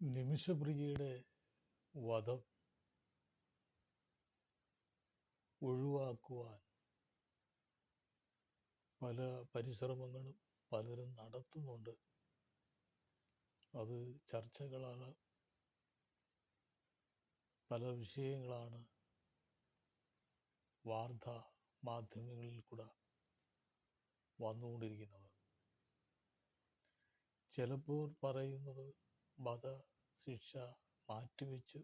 നിമിഷപ്രിയയുടെ വധം ഒഴിവാക്കുവാൻ പല പരിശ്രമങ്ങളും പലരും നടത്തുന്നുണ്ട്. അത് ചർച്ചകളാണ്. പല വിഷയങ്ങളാണ് വാർത്താ മാധ്യമങ്ങളിൽ കൂടെ വന്നുകൊണ്ടിരിക്കുന്നത്. ചിലപ്പോൾ പറയുന്നത് വധശിക്ഷ മാറ്റിവെച്ച്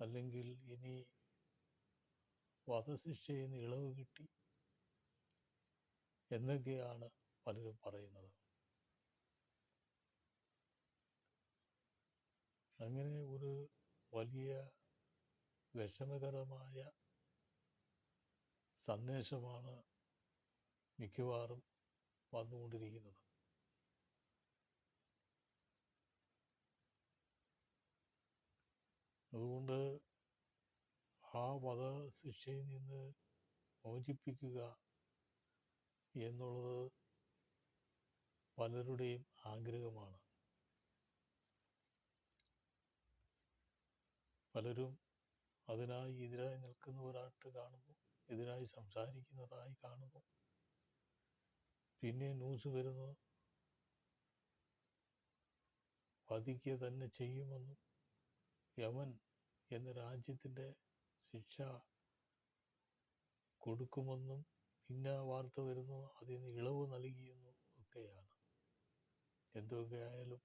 അല്ലെങ്കിൽ ഇനി വധശിക്ഷയിൽ നിന്ന് ഇളവ് കിട്ടി എന്നൊക്കെയാണ് പലരും പറയുന്നത്. അങ്ങനെ ഒരു വലിയ വിഷമകരമായ സന്ദേശമാണ് മിക്കവാറും വന്നുകൊണ്ടിരിക്കുന്നത്. അതുകൊണ്ട് ആ വധശിക്ഷയിൽ നിന്ന് മോചിപ്പിക്കുക എന്നുള്ളത് പലരുടെയും ആഗ്രഹമാണ്. പലരും അതിനായി എതിരായി നിൽക്കുന്നവരായിട്ട് കാണുന്നു എതിരായി സംസാരിക്കുന്നതായി കാണുന്നു. പിന്നെ ന്യൂസ് വരുന്നു വധിക്കുക തന്നെ ചെയ്യുമെന്നും യമൻ എന്ന രാജ്യത്തിന്റെ ശിക്ഷ കൊടുക്കുമെന്നും ഇന്ന വാർത്ത വരുന്നു അതിന് ഇളവ് നൽകിയെന്നും ഒക്കെയാണ്. എന്തൊക്കെയായാലും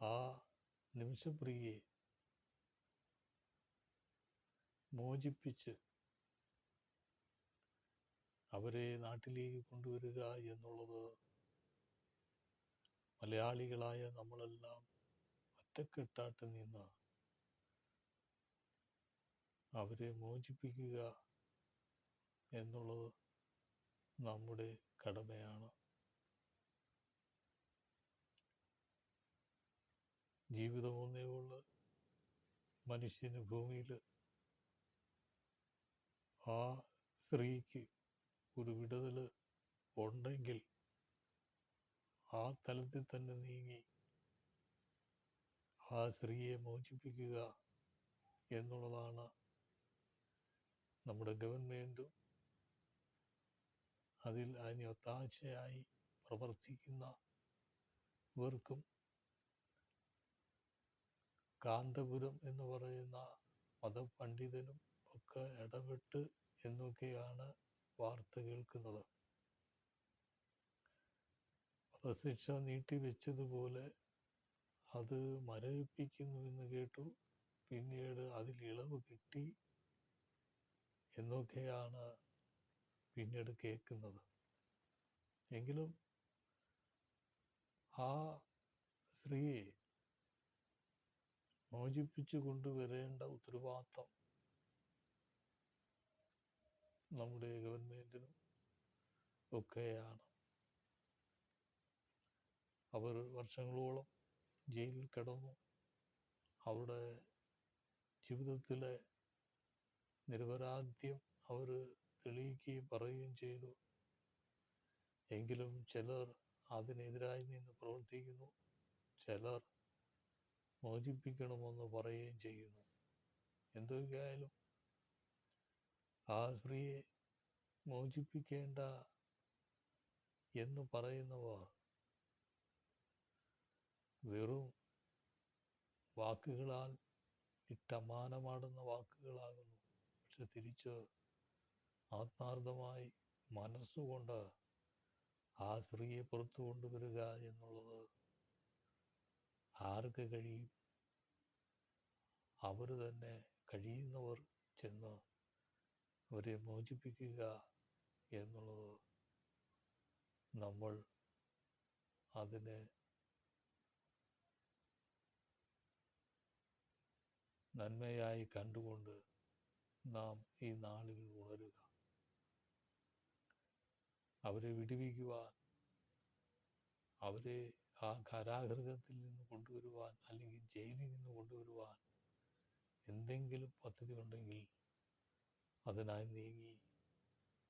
ആ നിമിഷപ്രിയെ മോചിപ്പിച്ച് അവരെ നാട്ടിലേക്ക് കൊണ്ടുവരിക എന്നുള്ളത് മലയാളികളായ നമ്മളെല്ലാം ഒറ്റക്കെട്ടായിട്ട് നിന്ന് അവരെ മോചിപ്പിക്കുക എന്നുള്ളത് നമ്മുടെ കടമയാണ്. ജീവിതം ഒന്നേ ഉള്ള. മനുഷ്യന് ഭൂമിയിൽ ആ സ്ത്രീക്ക് ഒരു വിടുതൽ ഉണ്ടെങ്കിൽ ആ തലത്തിൽ തന്നെ നീങ്ങി ആ സ്ത്രീയെ മോചിപ്പിക്കുക എന്നുള്ളതാണ് നമ്മുടെ ഗവൺമെന്റും അതിൽ അതിന് ഒത്താശയായി പ്രവർത്തിക്കുന്ന ഇവർക്കും കാന്തപുരം എന്ന് പറയുന്ന മതപണ്ഡിതനും ഒക്കെ ഇടപെട്ട് എന്നൊക്കെയാണ് വാർത്ത കേൾക്കുന്നത്. വധശിക്ഷ നീട്ടിവെച്ചതുപോലെ അത് മരവിപ്പിക്കുന്നു എന്ന് കേട്ടു. പിന്നീട് അതിൽ ഇളവ് കിട്ടി എന്നൊക്കെയാണ് പിന്നീട് കേൾക്കുന്നത്. എങ്കിലും ആ സ്ത്രീയെ മോചിപ്പിച്ചു കൊണ്ടുവരേണ്ട ഉത്തരവാദിത്തം നമ്മുടെ ഗവൺമെന്റിനും ഒക്കെയാണ്. അവർ വർഷങ്ങളോളം ജയിലിൽ കിടന്നു. അവിടെ ജീവിതത്തിലെ നിരപരാധ്യം അവർ തെളിയിക്കുകയും പറയുകയും ചെയ്തു. എങ്കിലും ചിലർ അതിനെതിരായി നിന്ന് പ്രവർത്തിക്കുന്നു. ചിലർ മോചിപ്പിക്കണമെന്ന് പറയുകയും ചെയ്യുന്നു. എന്തൊക്കെയായാലും ആ സ്ത്രീയെ മോചിപ്പിക്കേണ്ട എന്ന് പറയുന്നവർ വെറും വാക്കുകളാൽ ഇട്ടമാനമാടുന്ന വാക്കുകളാകുന്നു. പക്ഷെ തിരിച്ച് ആത്മാർത്ഥമായി മനസ്സുകൊണ്ട് ആ സ്ത്രീയെ പുറത്തു കൊണ്ടുവരിക എന്നുള്ളത് ആർക്ക് കഴിയും? അവർ തന്നെ കഴിയുന്നവർ ചെന്ന് അവരെ മോചിപ്പിക്കുക എന്നുള്ളത് നമ്മൾ അതിനെ നന്മയായി കണ്ടുകൊണ്ട് നാം ഈ നാളിൽ ഉണരുക. അവരെ വിടുവിക്കുവാൻ അവരെ ആ കരാഗ്രഹത്തിൽ നിന്ന് കൊണ്ടുവരുവാൻ അല്ലെങ്കിൽ ജയിലിൽ നിന്ന് കൊണ്ടുവരുവാൻ എന്തെങ്കിലും പദ്ധതി ഉണ്ടെങ്കിൽ അതിനായി നീങ്ങി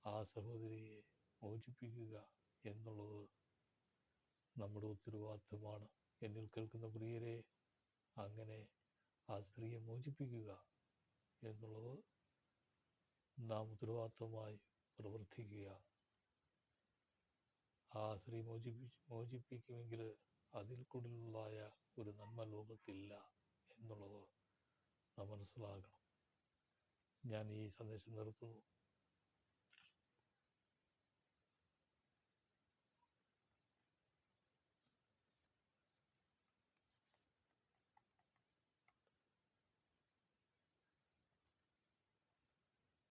ആ സഹോദരിയെ മോചിപ്പിക്കുക എന്നുള്ളത് നമ്മുടെ ഉത്തരവാദിത്വമാണ്. എന്നിൽ കേൾക്കുന്ന പ്രിയരെ അങ്ങനെ ആ സ്ത്രീയെ മോചിപ്പിക്കുക എന്നുള്ളത് നാം ഉത്തരവാദിത്വമായി പ്രവർത്തിക്കുക. ആ സ്ത്രീ മോചിപ്പി മോചിപ്പിക്കുമെങ്കിൽ അതിൽ കൂടുതലായ ഒരു നന്മ ലോകത്തില്ല എന്നുള്ളത് നാം മനസ്സിലാക്കണം. ഞാൻ ഈ സന്ദേശം നിർത്തുന്നു.